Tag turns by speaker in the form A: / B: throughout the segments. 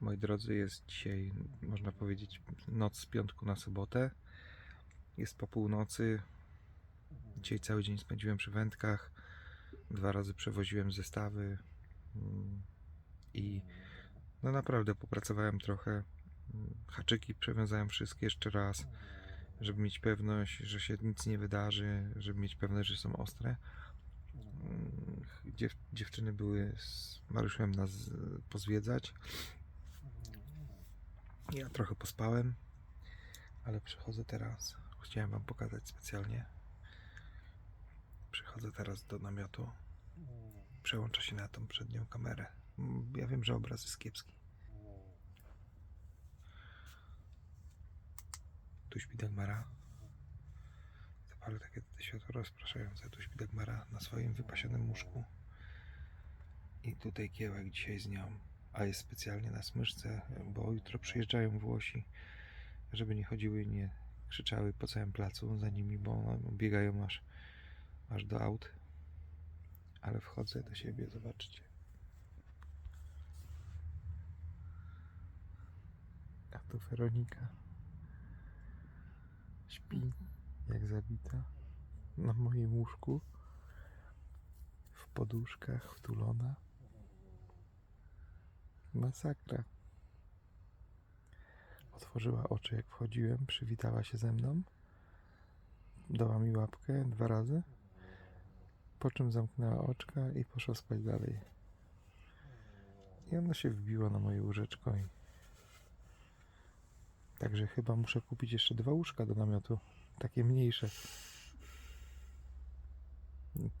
A: Moi drodzy, jest dzisiaj, można powiedzieć, noc z piątku na sobotę. Jest po północy. Dzisiaj cały dzień spędziłem przy wędkach. Dwa razy przewoziłem zestawy. Mm, I no naprawdę popracowałem trochę. Mm, Haczyki przewiązałem wszystkie jeszcze raz, żeby mieć pewność, że się nic nie wydarzy, żeby mieć pewność, że są ostre. Mm, Dziew, dziewczyny były z Mariuszem nas pozwiedzać. Ja trochę pospałem, ale przychodzę teraz. Chciałem Wam pokazać specjalnie. Przychodzę teraz do namiotu. Przełączę się na tą przednią kamerę. Mm, Ja wiem, że obraz jest kiepski. Tu śpi Dagmara. Zapalę takie światło rozpraszające. Tu śpi Dagmara na swoim wypasionym łóżku. I tutaj kiełek dzisiaj z nią. A jest specjalnie na smyżce, bo jutro przyjeżdżają Włosi, żeby nie chodziły i nie krzyczały po całym placu za nimi, bo biegają aż, aż do aut. Ale wchodzę do siebie, zobaczcie. A tu Weronika. Śpi jak zabita na moim łóżku. W poduszkach wtulona. Masakra. Otworzyła oczy jak wchodziłem, przywitała się ze mną. Dała mi łapkę dwa razy. Po czym zamknęła oczka i poszła spać dalej. I ona się wbiła na moje łóżeczko i... Także chyba muszę kupić jeszcze dwa łóżka do namiotu. Takie mniejsze.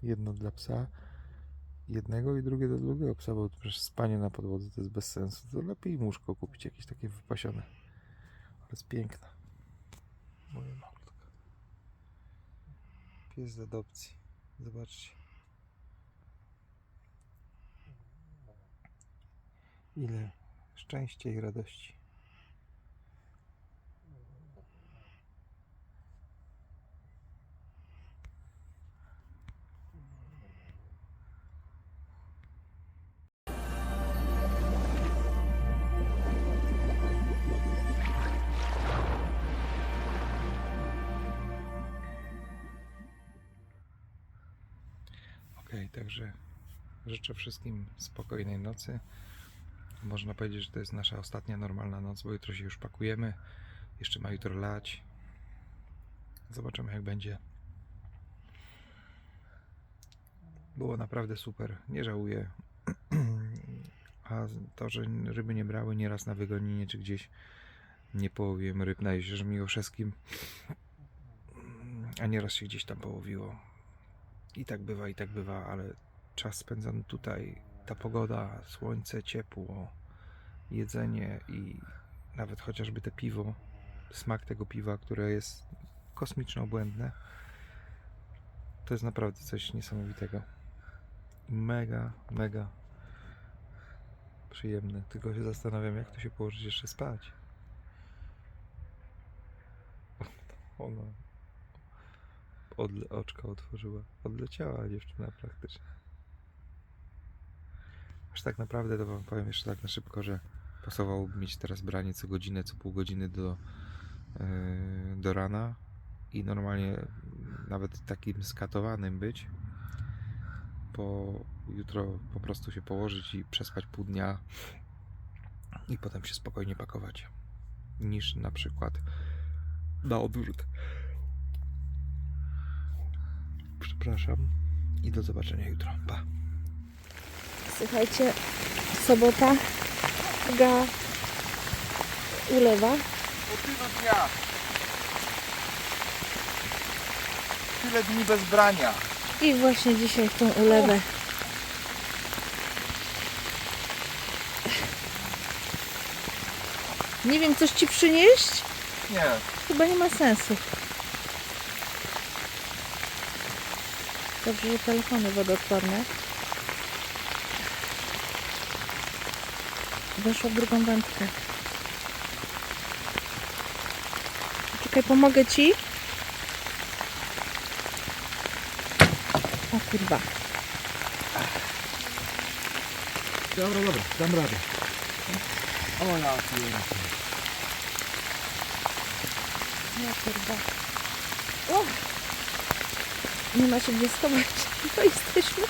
A: Jedno dla psa, jednego i drugie do drugiego psa, bo przecież spanie na podłodze to jest bez sensu. To lepiej łóżko kupić, jakieś takie wypasione. Ale jest piękna. Moja malutka. Pies z adopcji. Zobaczcie. Ile szczęścia i radości. Życzę wszystkim spokojnej nocy. Można powiedzieć, że to jest nasza ostatnia normalna noc, bo jutro się już pakujemy. Jeszcze ma jutro lać. Zobaczymy jak będzie. Było naprawdę super. Nie żałuję. A to, że ryby nie brały nieraz na wygoninie czy gdzieś nie połowiłem ryb na jeziorze Miłoszewskim. A nieraz się gdzieś tam połowiło. I tak bywa, i tak bywa, ale czas spędzony tutaj, ta pogoda, słońce, ciepło, jedzenie i nawet chociażby te piwo, smak tego piwa, które jest kosmicznie obłędne, to jest naprawdę coś niesamowitego. Mega, mega przyjemne. Tylko się zastanawiam, jak tu się położyć jeszcze spać. Ona odle- oczka otworzyła. Odleciała dziewczyna praktycznie. Aż tak naprawdę to wam powiem jeszcze tak na szybko, że pasowałoby mieć teraz branie co godzinę, co pół godziny do, yy, do rana i normalnie nawet takim skatowanym być, bo jutro po prostu się położyć i przespać pół dnia i potem się spokojnie pakować niż na przykład na odwrót. Przepraszam i do zobaczenia jutro. Pa.
B: Słuchajcie, sobota, ga ulewa.
C: Tego dnia. Tyle dni bez brania.
B: I właśnie dzisiaj tą ulewę. Nie wiem, coś ci przynieść?
C: Nie.
B: Chyba nie ma sensu. Dobrze, że telefony wodoodporne. Weszła w drugą wędkę. Czekaj, pomogę ci. O kurwa.
C: Dobra, dobra, dam radę.
A: O ja pierdolę.
B: Ja kurwa. O! Nie ma się gdzie schować. To jesteśmy.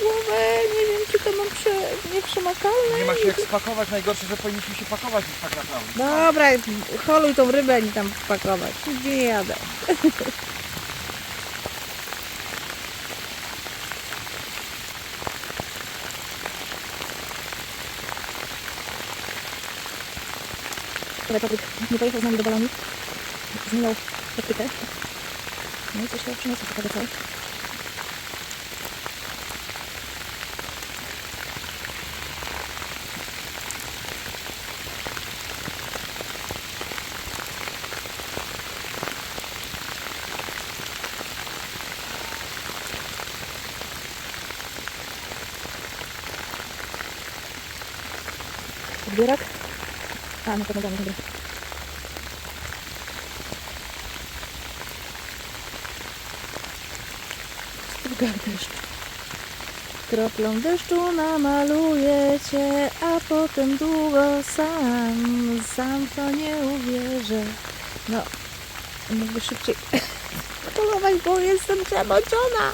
B: Głowę. Nie wiem, czy to mam prze... nieprzemakalne.
A: Nie ma się jak spakować, najgorsze, że powinniśmy się pakować już tak naprawdę.
B: Dobra, holuj tą rybę i tam pakować. Nigdzie nie jadę. Ale Patryk nie pojechał z nami do baloni. Zmieniał taktykę. No i coś tam przyniosło ciekawe co. Odbierak? A, na pewno damy, dobra. Struga deszcz. Kroplą deszczu namaluję cię, a potem długo sam, sam to nie uwierzę. No, mógłby szybciej polować, bo jestem przemoczona.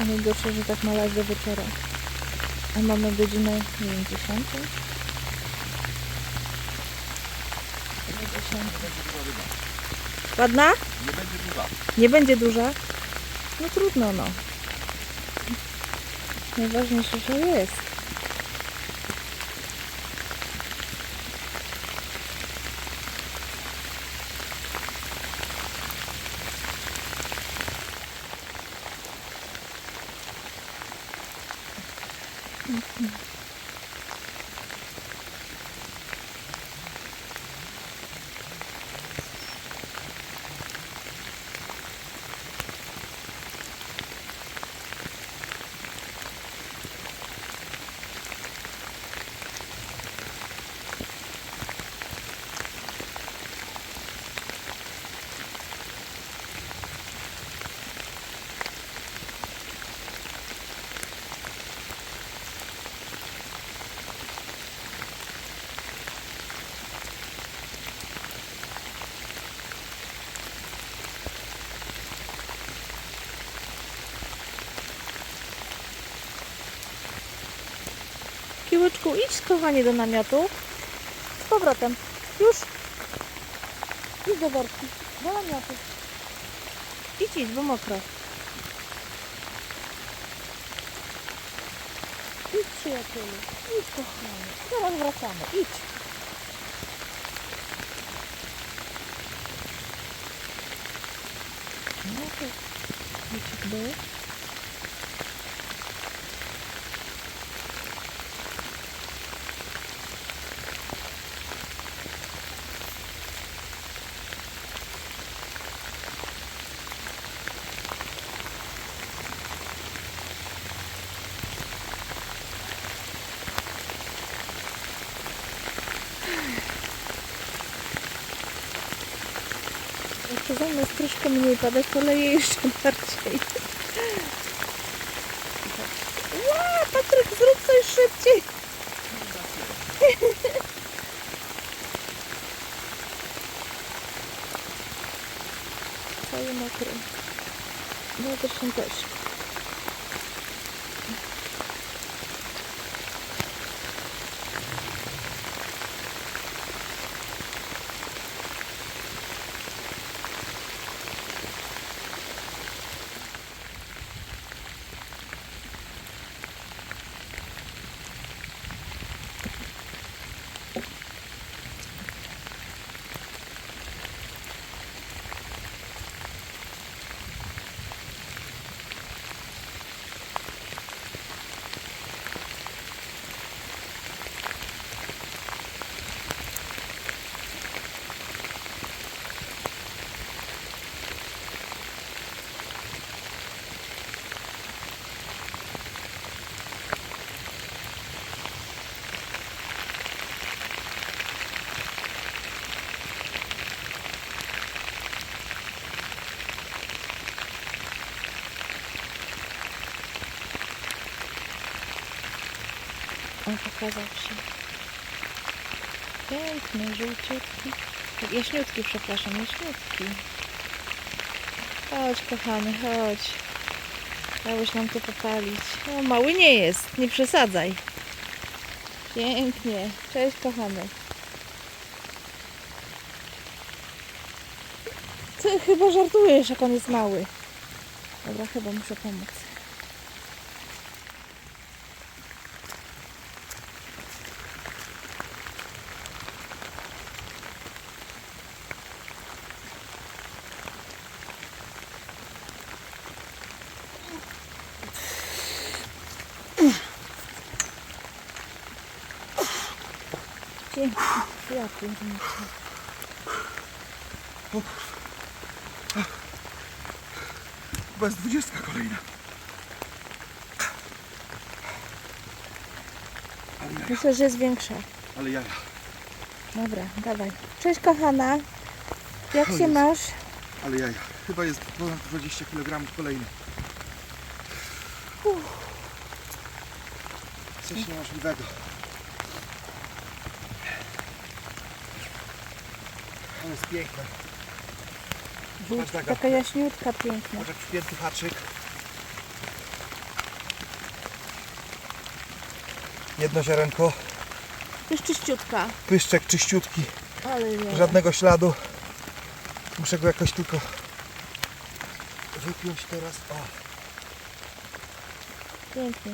B: A najgorsze, że tak mala do wieczora. A mamy godzinę, nie wiem, 10? Chyba 10. Ładna?
A: Nie będzie duża.
B: Nie będzie duża? No trudno, no. Najważniejsze, że jest. Mm-hmm. Kiłeczku, idź kochanie do namiotu. Z powrotem. Już. Idź do worki. Do namiotu. Idź, idź, bo mokro. Idź, przyjacielu. Idź, kochanie. Zaraz wracamy. Idź. No to... Idź, by. Jak zamiast troszkę mniej padać, to leje jeszcze bardziej. Ła, Patryk, zrób coś szybciej. Cały mokry. No zresztą też. Pokazał się. Piękny, żółciutki. Jaśniutki, przepraszam, jaśniutki. Chodź, kochany, chodź. Dałeś nam to popalić. O, mały nie jest, nie przesadzaj. Pięknie. Cześć, kochany. Ty chyba żartujesz, jak on jest mały. Dobra, chyba muszę pomóc. Dzięki. Ja pięknie.
A: Bez dwudziestka kolejna. Ale jaja,
B: Myślę, że jest większa.
A: ale jaja.
B: Dobra, dawaj. Cześć, kochana. Jak
A: O
B: się
A: Jezu.
B: masz?
A: Ale jaja. Chyba jest ponad 20 kg kolejny. Coś niemożliwego. Ale jest piękne.
B: Żółć,
A: taka-
B: taka jaśniutka, piękna.
A: Może przypięty haczyk. Jedno ziarenko.
B: Jest czyściutka.
A: Pyszczek czyściutki.
B: Ale nie.
A: Żadnego śladu. Muszę go jakoś tylko wypiąć teraz. O,
B: Pięknie.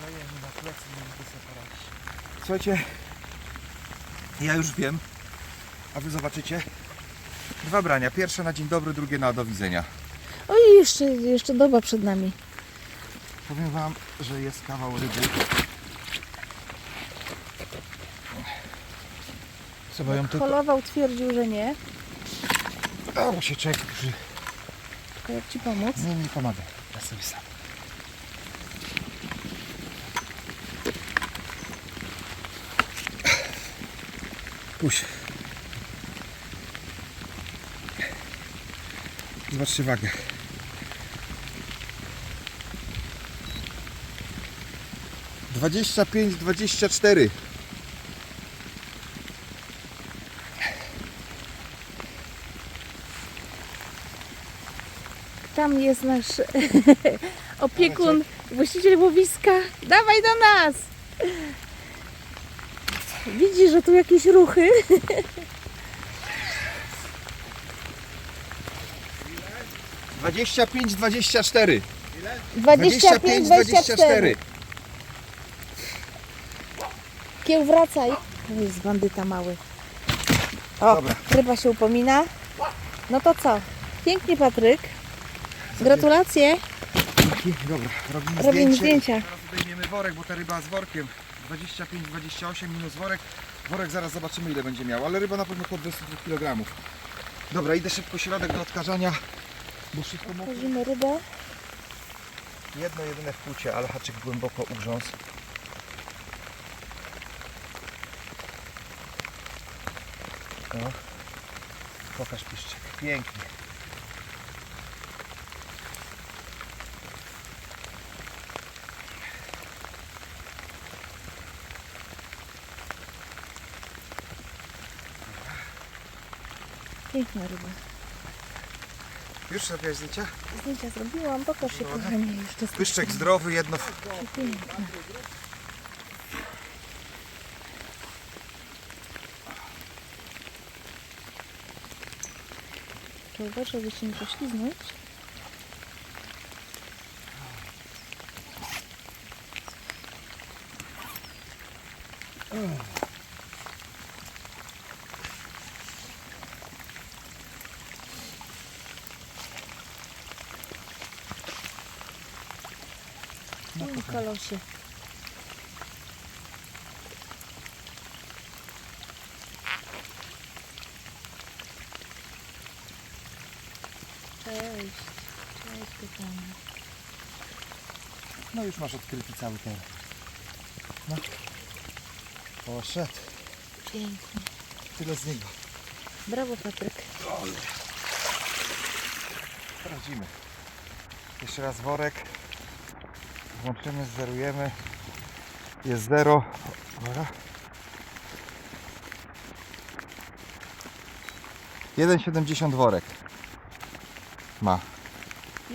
A: dajemy na plecy, nie mogę sobie poradzić. Słuchajcie, ja już wiem, a wy zobaczycie. Dwa brania. Pierwsze na dzień dobry, drugie na do widzenia.
B: Oj, jeszcze, jeszcze doba przed nami.
A: Powiem wam, że jest kawał ryby. Trzeba ją tylko...
B: Holował twierdził, że nie.
A: A, bo się czeka, przy...
B: To jak ci pomóc?
A: Nie, nie pomagaj. Ja sobie sam. Puść. Zobaczcie wagę. Dwadzieścia pięć, dwadzieścia cztery.
B: Tam jest nasz opiekun, właściciel łowiska. Dawaj do nas! Widzisz, że tu jakieś ruchy?
A: Dwadzieścia pięć, dwadzieścia cztery.
B: 25, 24. Kieł wracaj. To jest bandyta mały. O,
A: Dobra.
B: ryba się upomina. No to co? Pięknie Patryk. Gratulacje.
A: Dobra, robimy,
B: Robimy
A: zdjęcie.
B: zdjęcia.
A: Teraz zdejmiemy worek, bo ta ryba z workiem 25-28 minus worek. Worek zaraz zobaczymy ile będzie miał, ale ryba na pewno po 22 kg. Dobra, idę szybko środek do odkażania, bo szybko.
B: Wchodzimy rybę.
A: Jedno jedyne wpłucie, ale haczyk głęboko ugrzązł. No. Pokaż piszczek. Pięknie.
B: Piękna ryba.
A: Już zrobiłeś zdjęcia?
B: Zdjęcia zrobiłam. Pokaż się
A: Dobra.
B: kochanie jeszcze.
A: Pyszczek zdrowy, jedno
B: Piękna. To uważaj, żeby się nie pośliznąć.
A: No,
B: W kolosie. Cześć.
A: No już masz odkryty cały teren. No. Poszedł.
B: Pięknie.
A: Tyle z niego.
B: Brawo, Patryk.
A: Sprawdzimy. Jeszcze raz worek. Włączymy, zerujemy. Jest zero. Uwaga. 1,70 worek. Ma.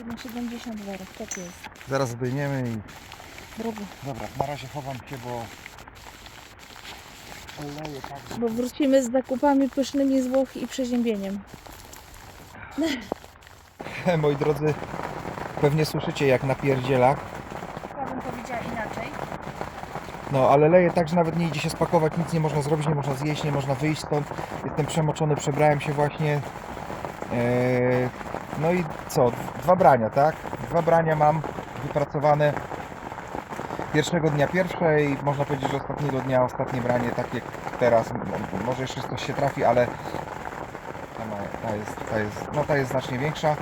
B: 1,70 worek, tak jest.
A: Zaraz zdejmiemy i...
B: Drogo.
A: Dobra, na razie chowam się, bo... Oleję tak.
B: Bo wrócimy z zakupami pysznymi z Włoch i przeziębieniem.
A: Moi drodzy, pewnie słyszycie jak napierdziela.
B: Ja bym powiedziała inaczej.
A: No, ale leje tak, że nawet nie idzie się spakować, nic nie można zrobić, nie można zjeść, nie można wyjść stąd. Jestem przemoczony, przebrałem się właśnie. Eee, no i co? Dwa brania, tak? Dwa brania mam wypracowane. Pierwszego dnia pierwsze i można powiedzieć, że ostatniego dnia ostatnie branie, tak jak teraz. Może jeszcze coś się trafi, ale ta, jest, ta, jest, no, ta jest znacznie większa.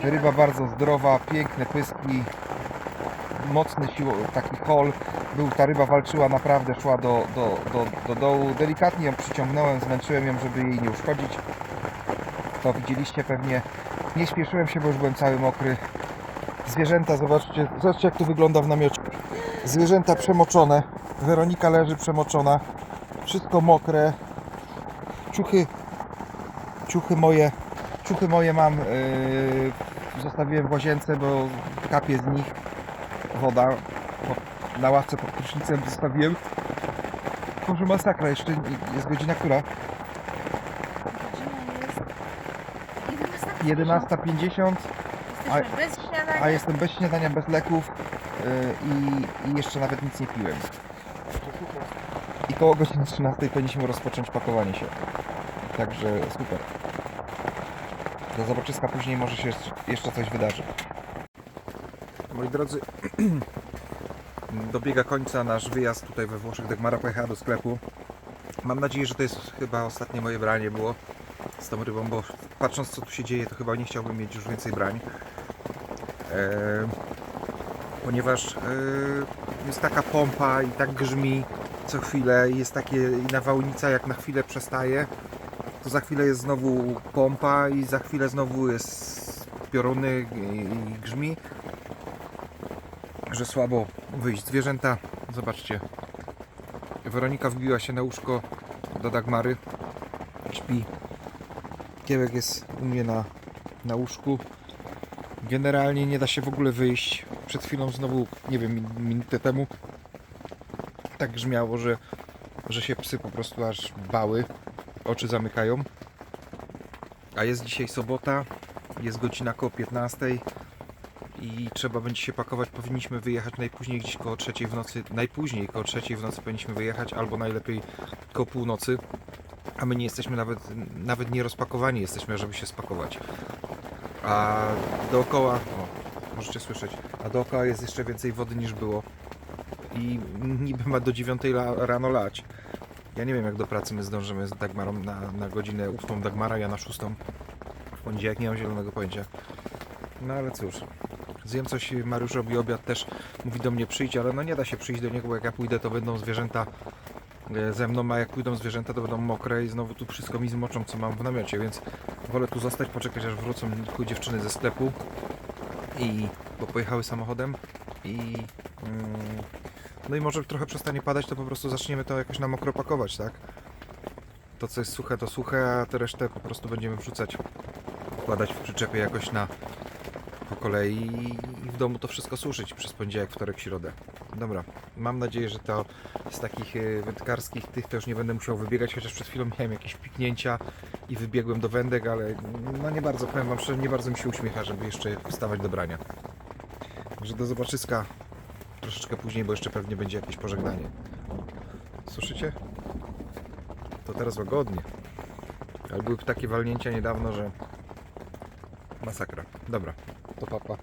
A: Ryba bardzo zdrowa, piękne pyski, mocny siło, taki hol. Był, ta ryba walczyła naprawdę, szła do, do, do, do dołu. Delikatnie ją przyciągnąłem, zmęczyłem ją, żeby jej nie uszkodzić. To widzieliście pewnie. Nie śpieszyłem się, bo już byłem cały mokry. Zwierzęta, zobaczcie, zobaczcie jak to wygląda w namiocie. Zwierzęta przemoczone. Weronika leży przemoczona. Wszystko mokre. Ciuchy, ciuchy moje, ciuchy moje mam, yy, zostawiłem w łazience, bo kapie z nich woda na ławce pod prysznicem zostawiłem. Może masakra, jeszcze jest godzina która?
B: Godzina jest 11.50.
A: 11.50, a-
B: Jesteśmy bez śniadania.
A: a jestem bez śniadania, bez leków yy, i, i jeszcze nawet nic nie piłem. I koło godziny 13 powinniśmy rozpocząć pakowanie się. Także super. Do zobaczyska później może się jeszcze- jeszcze coś wydarzy. Moi drodzy, dobiega końca nasz wyjazd tutaj we Włoszech. Dagmara pojechała do sklepu. Mam nadzieję, że to jest chyba ostatnie moje branie było z tą rybą, bo patrząc co tu się dzieje, to chyba nie chciałbym mieć już więcej brań. E, ponieważ e, jest taka pompa i tak grzmi co chwilę jest takie i nawałnica jak na chwilę przestaje, to za chwilę jest znowu pompa i za chwilę znowu jest pioruny i, i grzmi że słabo wyjść. Zwierzęta, zobaczcie. Weronika wbiła się na łóżko do Dagmary. Śpi. Kiełek jest u mnie na, na łóżku. Generalnie nie da się w ogóle wyjść. Przed chwilą znowu, nie wiem, min- minutę temu tak grzmiało, że, że się psy po prostu aż bały. Oczy zamykają. A jest dzisiaj sobota. Jest godzina koło 15 i trzeba będzie się pakować. Powinniśmy wyjechać najpóźniej gdzieś koło trzeciej w nocy. Najpóźniej koło trzeciej w nocy powinniśmy wyjechać, albo najlepiej koło północy. A my nie jesteśmy nawet, nawet nie rozpakowani jesteśmy, żeby się spakować. A dookoła, o, możecie słyszeć, a dookoła jest jeszcze więcej wody niż było. I niby ma do 9 la- rano lać. Ja nie wiem jak do pracy my zdążymy z Dagmarą na, na godzinę 8 Dagmara, ja na 6 w poniedziałek, nie mam zielonego pojęcia. No ale cóż, Zjem coś, Mariusz robi obiad też, mówi do mnie przyjdź, ale no nie da się przyjść do niego, bo jak ja pójdę to będą zwierzęta ze mną, a jak pójdą zwierzęta to będą mokre i znowu tu wszystko mi zmoczą co mam w namiocie, więc wolę tu zostać, poczekać aż wrócą chuj dziewczyny ze sklepu i, bo pojechały samochodem i mm, no i może trochę przestanie padać, to po prostu zaczniemy to jakoś na mokro pakować, tak? To co jest suche to suche, a tę resztę po prostu będziemy wrzucać, wkładać w przyczepie jakoś na po kolei i w domu to wszystko suszyć przez poniedziałek, wtorek, środę. Dobra, mam nadzieję, że to z takich e, wędkarskich tych już nie będę musiał wybiegać, chociaż przed chwilą miałem jakieś piknięcia i wybiegłem do wędek, ale no nie bardzo, powiem Wam szczerze, nie bardzo mi się uśmiecha, żeby jeszcze wstawać do brania. Także do zobaczyska troszeczkę później, bo jeszcze pewnie będzie jakieś pożegnanie. Słyszycie? To teraz łagodnie. Ale były takie walnięcia niedawno, że masakra. Dobra, to papa.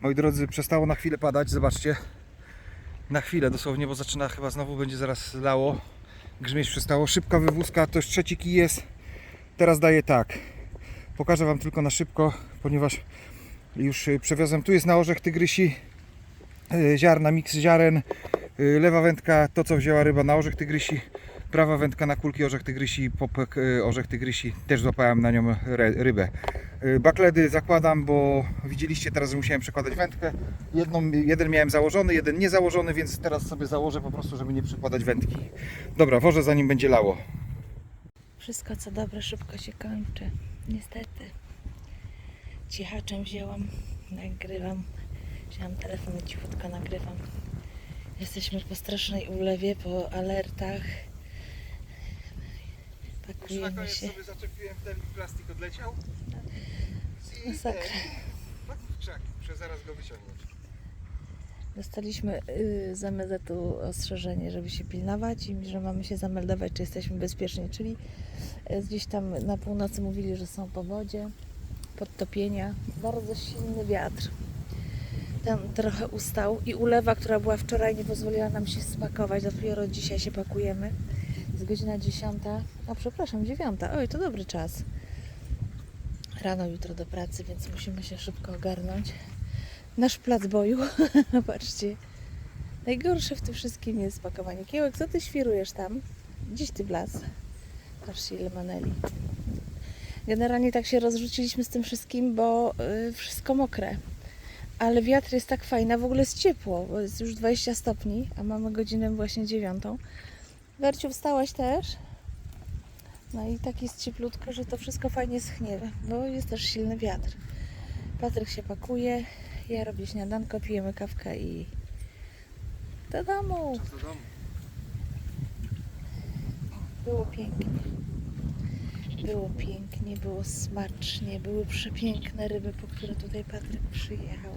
A: Moi drodzy, przestało na chwilę padać, zobaczcie. Na chwilę dosłownie, bo zaczyna chyba znowu będzie zaraz lało. Grzmieć przestało. Szybka wywózka, to już trzeci kij jest. Teraz daję tak. Pokażę Wam tylko na szybko, ponieważ już y, przewiozłem. Tu jest na orzech tygrysi y, ziarna, miks ziaren, y, lewa wędka, to co wzięła ryba na orzech tygrysi. Prawa wędka na kulki orzech tygrysi, popek y, orzech tygrysi, też złapałem na nią rybę. Y, Bakledy zakładam, bo widzieliście teraz, musiałem przekładać wędkę. Jedną, jeden miałem założony, jeden nie założony, więc teraz sobie założę po prostu, żeby nie przykładać wędki. Dobra, wożę zanim będzie lało.
B: Wszystko co dobre szybko się kończy. Niestety. Cichaczem wzięłam, nagrywam. Wzięłam telefon i cichutko nagrywam. Jesteśmy po strasznej ulewie, po alertach. Pakujemy się.
A: zaczepiłem ten plastik odleciał.
B: Masakra.
A: w krzak, muszę zaraz go wyciągnąć.
B: Dostaliśmy y, z MZ-u ostrzeżenie, żeby się pilnować i że mamy się zameldować, czy jesteśmy bezpieczni. Czyli y, gdzieś tam na północy mówili, że są powodzie, podtopienia, bardzo silny wiatr. Tam trochę ustał i ulewa, która była wczoraj, nie pozwoliła nam się spakować. Dopiero dzisiaj się pakujemy. Jest godzina 10. A przepraszam, 9. Oj, to dobry czas. Rano jutro do pracy, więc musimy się szybko ogarnąć nasz plac boju. Patrzcie. Najgorsze w tym wszystkim jest pakowanie. Kiełek, co ty świrujesz tam? Gdzieś ty plac. Patrzcie ile maneli. Generalnie tak się rozrzuciliśmy z tym wszystkim, bo y, wszystko mokre. Ale wiatr jest tak fajny, w ogóle jest ciepło, bo jest już 20 stopni, a mamy godzinę właśnie dziewiątą. Werciu, wstałaś też? No i tak jest cieplutko, że to wszystko fajnie schnie, bo jest też silny wiatr. Patryk się pakuje, ja robię śniadanko, pijemy kawkę i do domu.
A: Czas do domu.
B: Było pięknie. Było pięknie, było smacznie, były przepiękne ryby, po które tutaj Patryk przyjechał.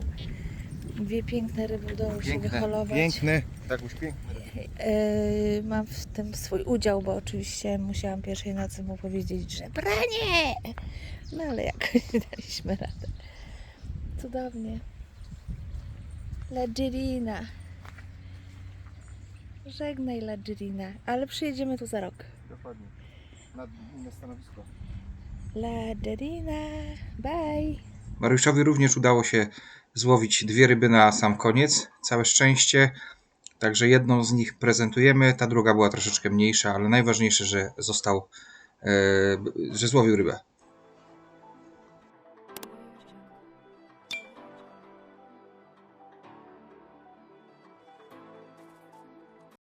B: Dwie piękne ryby udało się wyholować.
A: piękny, tak już piękny.
B: Yy, mam w tym swój udział, bo oczywiście musiałam pierwszej nocy mu powiedzieć, że branie! No ale jakoś daliśmy radę. Cudownie. Ladżirina. Żegnaj Ladżirina, ale przyjedziemy tu za rok.
A: Dokładnie. Na inne stanowisko.
B: Ladżirina, bye!
D: Mariuszowi również udało się złowić dwie ryby na sam koniec. Całe szczęście. Także jedną z nich prezentujemy, ta druga była troszeczkę mniejsza, ale najważniejsze, że został, e, że złowił rybę.